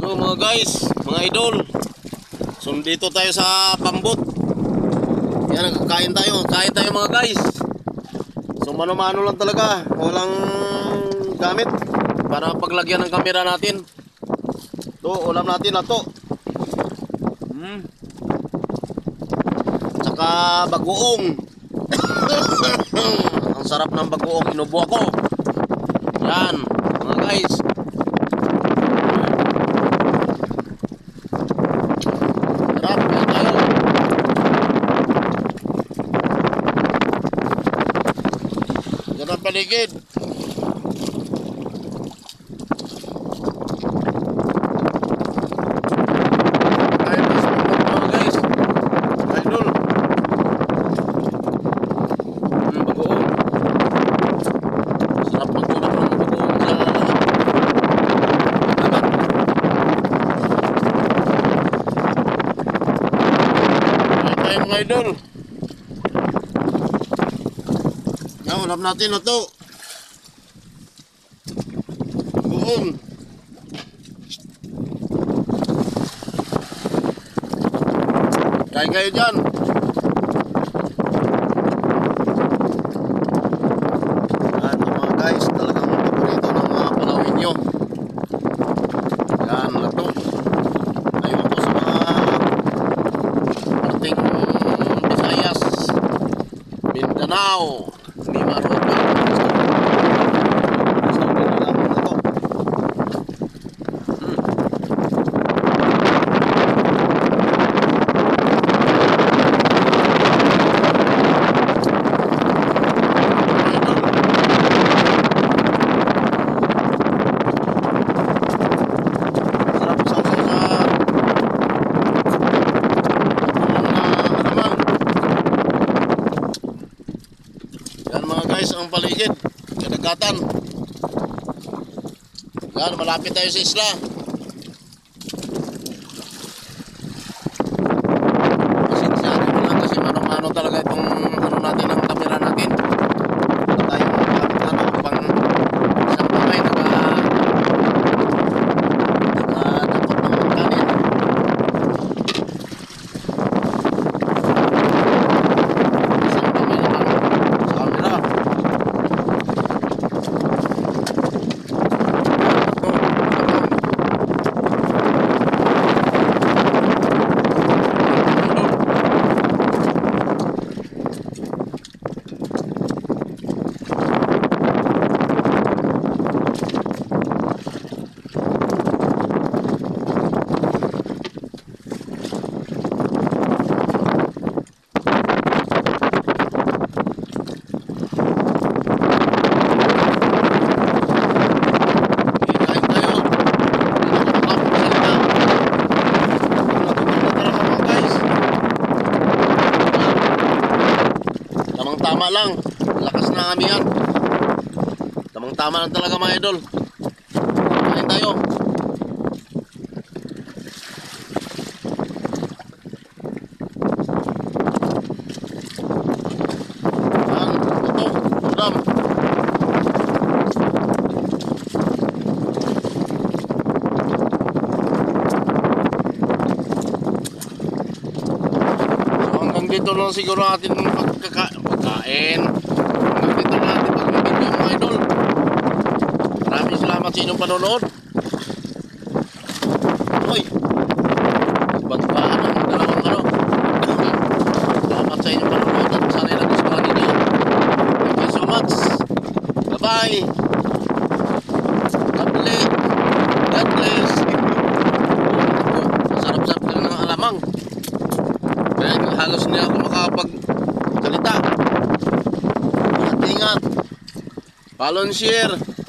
So mga guys, mga idol. So dito tayo sa pambot. Yan, kain tayo. Kain tayo mga guys. So mano-mano lang talaga. Walang gamit para paglagyan ng kamera natin. To, ulam natin na to. Hmm. Tsaka bagoong. Ang sarap ng bagoong. Inubo ako. Yan, mga guys. Sarap, kain tayo. Yan ang paligid. Idol. Mm, bagoong. Sarap magkulap ng bagoong sa dagat. Kain tayo mga idol. Yan, ulam natin na to. Bagoong. Kain kayo dyan. Yan mga guys, talagang paborito ng mga palawin nyo. Yan na to. Ayun po sa mga parting Visayas, Mindanao, Lima Roca. Basta okay na lang na to. Hmm. Sarap sa sa sa naman. Yan ang paligid. Kadagatan. Yan, malapit tayo sa isla. Pasensyahan nyo lang kasi mano-mano talaga itong ano natin, ang kamera natin. Ito tayo mga ano, pang isang kamay naka Nakadakot ng kanin. Isang kamay naman sa camera. Ito, ito. Kain tayo. Tama lang. Lakas na kami yan. Tamang tama lang talaga mga idol. Kain tayo. Dito lang siguro atin pagkaka pagkain. Hanggang dito lang atin pag-video mga idol. Maraming salamat sa inyong panonood. Hoy! Bagbaan ang dalawang ano. Salamat sa inyong panonood at sana nagustuhan ninyo. Thank you so much. Bye-bye! Halos hindi ako makapagsalita. Ingat, and share.